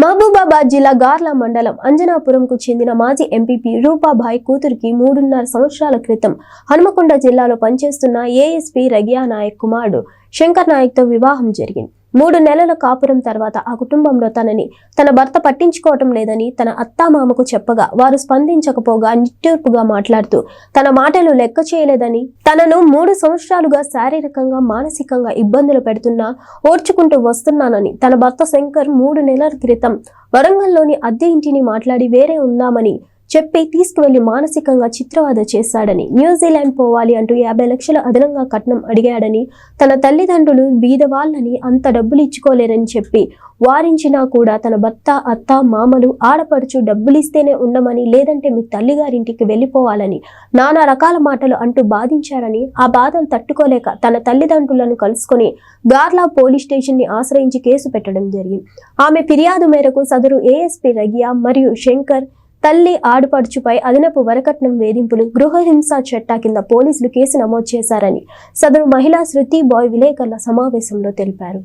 మహబూబాబాద్ జిల్లా గార్ల మండలం అంజనాపురంకు చెందిన మాజీ ఎంపీపీ రూపాబాయ్ కూతురికి మూడున్నర సంవత్సరాల క్రితం హనుమకొండ జిల్లాలో పనిచేస్తున్న ఏఎస్పీ రగియా నాయక్ కుమారుడు శంకర్ నాయక్తో వివాహం జరిగింది. మూడు నెలల కాపురం తర్వాత ఆ కుటుంబంలో తనని తన భర్త పట్టించుకోవటం లేదని తన అత్తామామకు చెప్పగా వారు స్పందించకపోగా నిట్టూర్పుగా మాట్లాడుతూ తన మాటలు లెక్క చేయలేదని తనను మూడు సంవత్సరాలుగా శారీరకంగా మానసికంగా ఇబ్బందులు పెడుతున్నా ఓర్చుకుంటూ వస్తున్నానని తన భర్త శంకర్ మూడు నెలల క్రితం వరంగల్లోని అద్దె ఇంటిని మాట్లాడి వేరే ఉందామని చెప్పి తీసుకువెళ్ళి మానసికంగా చిత్రవద చేశాడని. న్యూజిలాండ్ పోవాలి అంటూ యాభై లక్షల అదనంగా కట్నం అడిగాడని తన తల్లిదండ్రులు బీదవాళ్ళని అంత డబ్బులు ఇచ్చుకోలేరని చెప్పి వారించినా కూడా తన భర్త అత్త మామలు ఆడపడుచు డబ్బులిస్తేనే ఉండమని లేదంటే మీ తల్లిగారింటికి వెళ్ళిపోవాలని నానా రకాల మాటలు అంటూ బాధించారని ఆ బాధలు తట్టుకోలేక తన తల్లిదండ్రులను కలుసుకొని గార్లా పోలీస్ స్టేషన్ని ఆశ్రయించి కేసు పెట్టడం జరిగింది. ఆమె ఫిర్యాదు మేరకు సదరు ఏఎస్పీ రగియా మరియు శంకర్ తల్లి ఆడుపడుచుపై అదనపు వరకట్నం వేధింపులు గృహహింస చట్టా కింద పోలీసులు కేసు నమోదు చేశారని సదరు మహిళా శృతి బాయ్ విలేకరుల సమావేశంలో తెలిపారు.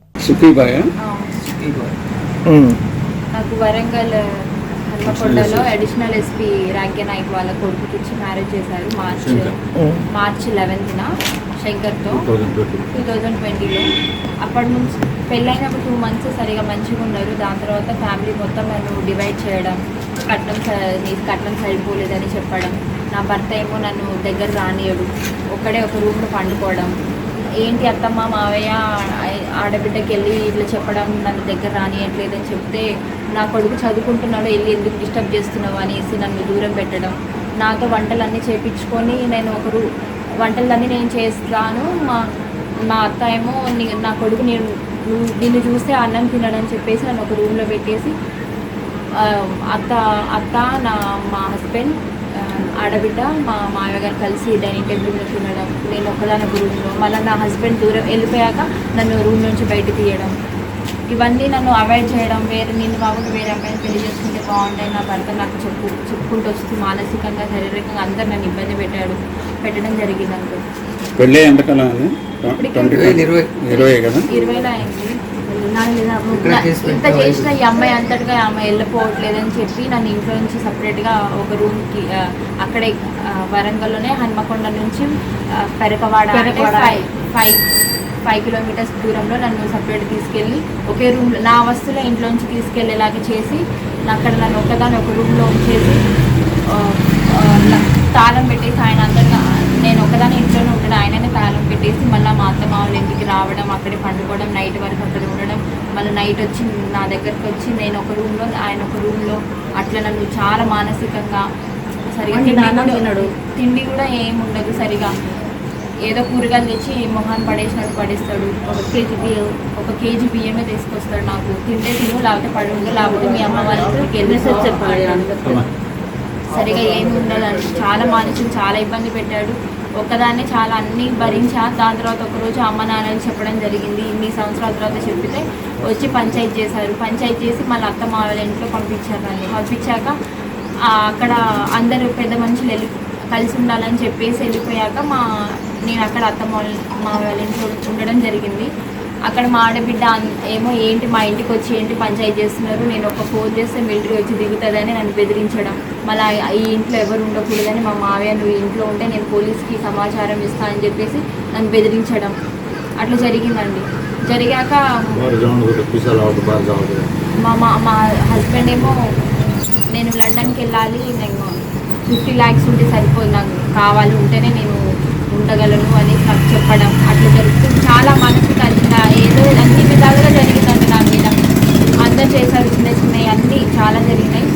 నాకు వరంగల్ హన్మకొండలో అడిషనల్ ఎస్పీ రాంకే నాయక్ వాళ్ళ కొడుకుకి ఇచ్చి మ్యారేజ్ చేశారు మార్చ్ మార్చ్ లెవెన్త్న శంకర్తో టూ థౌజండ్ ట్వంటీలో. అప్పటి నుంచి పెళ్ళైనప్పుడు టూ మంత్స్ సరిగా మంచిగా ఉన్నారు. దాని తర్వాత ఫ్యామిలీ మొత్తం నన్ను డివైడ్ చేయడం కట్నం నీకు కట్నం సరిపోలేదని చెప్పడం నా భర్త ఏమో నన్ను దగ్గర రానియడు. ఒక్కడే ఒక రూమ్లో పండుకోవడం. ఏంటి అత్తమ్మ మావయ్య ఆడబిడ్డకి వెళ్ళి ఇట్లా చెప్పడం నన్ను దగ్గర రానియట్లేదని చెప్తే నా కొడుకు చదువుకుంటున్నాడు వెళ్ళి ఎందుకు డిస్టర్బ్ చేస్తున్నావు అనేసి నన్ను దూరం పెట్టడం. నాతో వంటలన్నీ చేపించుకొని నేను ఒక రూ వంటలన్నీ నేను చేస్తాను. మా మా అత్త ఏమో నా కొడుకు నేను నిన్ను చూస్తే అన్నం తినడని చెప్పేసి నన్ను ఒక రూమ్లో పెట్టేసి అత్త అత్త నా మా హస్బెండ్ ఆడబిడ్డ మా మామయ్య గారు కలిసి డైనింగ్ టేబుల్లో తినడం నేను ఒక్కదాని ఒక రూమ్లో మళ్ళీ నా హస్బెండ్ దూరం వెళ్ళిపోయాక నన్ను రూమ్ నుంచి బయట తీయడం. ఇవన్నీ నన్ను అవాయిడ్ చేయడం వేరే నేను బాబుకి వేరే అమ్మాయిని పెళ్ళి చేసుకుంటే బాగుంటాయి నా భర్త నాకు చెప్పు చెప్పుకుంటూ వస్తూ మానసికంగా శారీరకంగా అందరు నన్ను ఇబ్బంది పెట్టాడు పెట్టడం జరిగింది అనుకో పెళ్ళి ఎంతకాలం ఇరవై. కదా ఇరవైలో అయింది ఇంత? చేసిన ఈ అమ్మాయి అంతటిగా ఈ అమ్మాయి వెళ్ళిపోవట్లేదని చెప్పి నన్ను ఇంట్లో నుంచి సపరేట్గా ఒక రూమ్కి అక్కడే వరంగల్లోనే హన్మకొండ నుంచి Perakavada. Five five five kilometres దూరంలో నన్ను సపరేట్ తీసుకెళ్ళి ఒకే రూమ్లో నా వస్తువులు ఇంట్లో నుంచి తీసుకెళ్ళేలాగా చేసి అక్కడ నన్ను ఒక్కదాని ఒక రూమ్లో ఉంచేసి తాళం పెట్టేసి ఆయన అందరిగా నేను ఒకదాని ఇంట్లోనే ఉంటాడు ఆయననే తాళం పెట్టేసి మళ్ళీ మా అత్త మామూలు ఇంటికి రావడం అక్కడే పండుకోవడం నైట్ వరకు అక్కడ ఉండడం మళ్ళీ నైట్ వచ్చి నా దగ్గరకు వచ్చి నేను ఒక రూమ్లో ఆయన ఒక రూమ్లో అట్లా నన్ను చాలా మానసికంగా సరిగా తిండి కూడా- తినడు. తిండి కూడా ఏం ఉండదు సరిగా ఏదో కూరగాయలు తెచ్చి మొహాన్ని పడేసినట్టు పడేస్తాడు. ఒక కేజీ బియ్యం ఒక కేజీ బియ్యమే తీసుకొస్తాడు నాకు. తింటే తిను లేకపోతే పడి ఉండు లేకపోతే మీ అమ్మ వాళ్ళ ఇంటికి వెళ్ళి మెసేజ్ చెప్పాలి. సరిగా ఏమి ఉండాలని చాలా మానసిక చాలా ఇబ్బంది పెట్టాడు. ఒక్కదాన్ని చాలా అన్ని భరించా దాని తర్వాత ఒకరోజు అమ్మ నాన్నలు చెప్పడం జరిగింది. ఇన్ని సంవత్సరాల తర్వాత చెప్పితే వచ్చి పంచాయతీ చేశారు. పంచాయతీ చేసి మళ్ళీ అత్త మావల ఇంట్లో పంపించారు నన్ను పంపించాక అక్కడ అందరూ పెద్ద మనుషులు వెళ్ళి కలిసి ఉండాలని చెప్పేసి వెళ్ళిపోయాక మా నేను అక్కడ అత్త మా వాళ్ళని ఇంట్లో ఉండడం జరిగింది. అక్కడ మా ఆడబిడ్డ ఏమో ఏంటి మా ఇంటికి వచ్చి ఏంటి పంచాయతీ చేస్తున్నారు నేను ఒక ఫోన్ చేస్తే మిలిటరీ వచ్చి దిగుతుందని నన్ను బెదిరించడం. మళ్ళీ ఈ ఇంట్లో ఎవరు ఉండకూడదని మా మావయ్య నువ్వు ఇంట్లో ఉంటే నేను పోలీస్కి సమాచారం ఇస్తా అని చెప్పేసి నన్ను బెదిరించడం. అట్లా జరిగిందండి. జరిగాక మా మా మా హస్బెండ్ ఏమో నేను లండన్కి వెళ్ళాలి నేను ఫిఫ్టీ ల్యాక్స్ ఉంటే సరిపోదు నాకు కావాలి ఉంటేనే నేను ఉండగలను అని నాకు చెప్పడం. అట్లా జరుగుతుంది. చాలా మానసిక ఇంకా ఏదో అన్ని విధాలుగా జరిగిందండి నా మీద. అందరు చేశారు చిన్న చిన్నవి అన్నీ చాలా జరిగినాయి.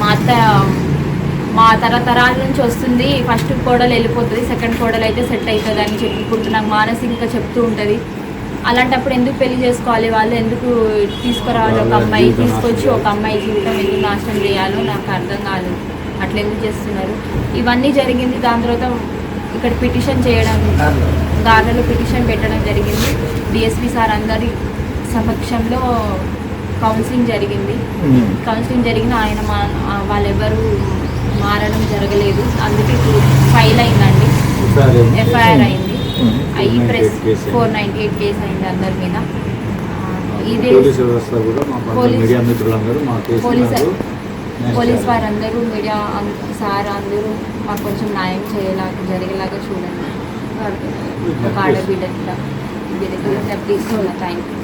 మా అత్త మా తరతరాల నుంచి వస్తుంది. ఫస్ట్ కోడలు వెళ్ళిపోతుంది. సెకండ్ కోడలు అయితే సెట్ అవుతుంది అని చెప్పుకుంటూ నాకు మానసికంగా చెప్తూ ఉంటుంది. అలాంటప్పుడు ఎందుకు పెళ్ళి చేసుకోవాలి? వాళ్ళు ఎందుకు తీసుకురావాలి? ఒక అమ్మాయి తీసుకొచ్చి ఒక అమ్మాయి జీవితం ఎందుకు నాశనం చేయాలో నాకు అర్థం కాదు. అట్లా ఎందుకు చేస్తున్నారు? ఇవన్నీ జరిగింది. దాని తర్వాత ఇక్కడ పిటిషన్ చేయడం దారిలో పిటిషన్ పెట్టడం జరిగింది. డిఎస్పి సార్ అందరి సమక్షంలో కౌన్సిలింగ్ జరిగింది. కౌన్సిలింగ్ జరిగిన ఆయన మా వాళ్ళెవరు మారడం జరగలేదు. అందుకే ఫైల్ అయిందండి. ఎఫ్ఐఆర్ అయింది. అయ్యి press four ninety eight case అయింది అందరి మీద. ఇదే పోలీసు వ్యవస్థ కూడా పోలీస్- పోలీస్ వారందరూ మీడియా సార్ అందరూ మాకు కొంచెం న్యాయం చేయలాగా జరిగేలాగా చూడండి. ఒక ఆడబిడ్డ తీసుకున్న థ్యాంక్ యూ